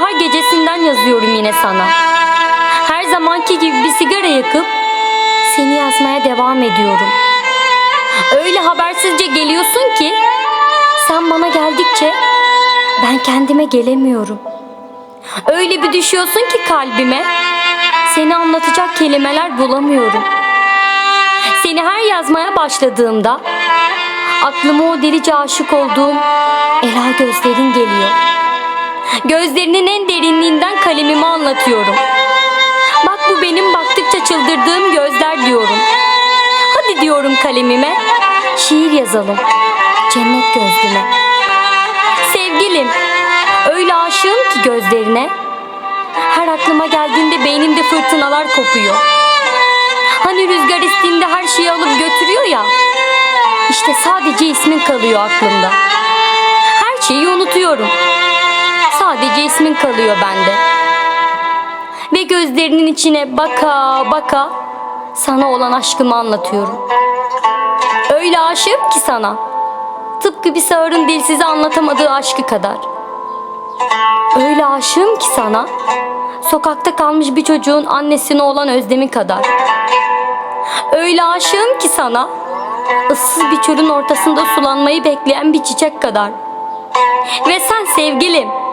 sonbahar gecesinden yazıyorum yine sana. Her zamanki gibi bir sigara yakıp seni yazmaya devam ediyorum. Öyle habersizce geliyorsun ki sen bana geldikçe ben kendime gelemiyorum. Öyle bir düşüyorsun ki kalbime seni anlatacak kelimeler bulamıyorum. Seni her yazmaya başladığımda aklıma o delice aşık olduğum Ela gözlerin geliyor. Gözlerinin en derinliğinden kalemimi anlatıyorum. Bak bu benim baktıkça çıldırdığım gözler diyorum. Hadi diyorum kalemime, şiir yazalım. Cennet gözlüme. Sevgilim, öyle aşığım ki gözlerine. Her aklıma geldiğinde beynimde fırtınalar kopuyor. Hani rüzgar estiğinde her şeyi alıp götürüyor ya. İşte sadece ismin kalıyor aklımda. Her şeyi unutuyorum. Sadece ismin kalıyor bende. Ve gözlerinin içine baka baka sana olan aşkımı anlatıyorum. Öyle aşığım ki sana. Tıpkı bir sağırın dilsize anlatamadığı aşkı kadar. Öyle aşığım ki sana. Sokakta kalmış bir çocuğun annesine olan özlemi kadar. Öyle aşığım ki sana. ıssız bir çölün ortasında sulanmayı bekleyen bir çiçek kadar. Ve sen sevgilim.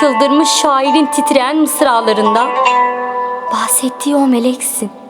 Çıldırmış şairin titreyen mısralarında bahsettiği o meleksin.